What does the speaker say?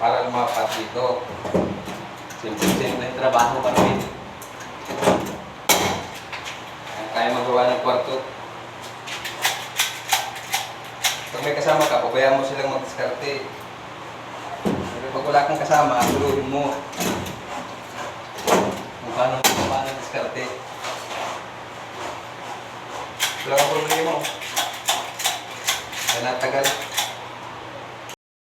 para lumapat dito. Simple-simple yung trabaho pa rin. Kaya magawa ng kwarto. Pag may kasama ka, pabayaan mo silang mag-diskarte. Pero pag wala kang kasama, tuluhin mo. Kung paano, kung paano diskarte. Wala kang problema. Kaya natagal.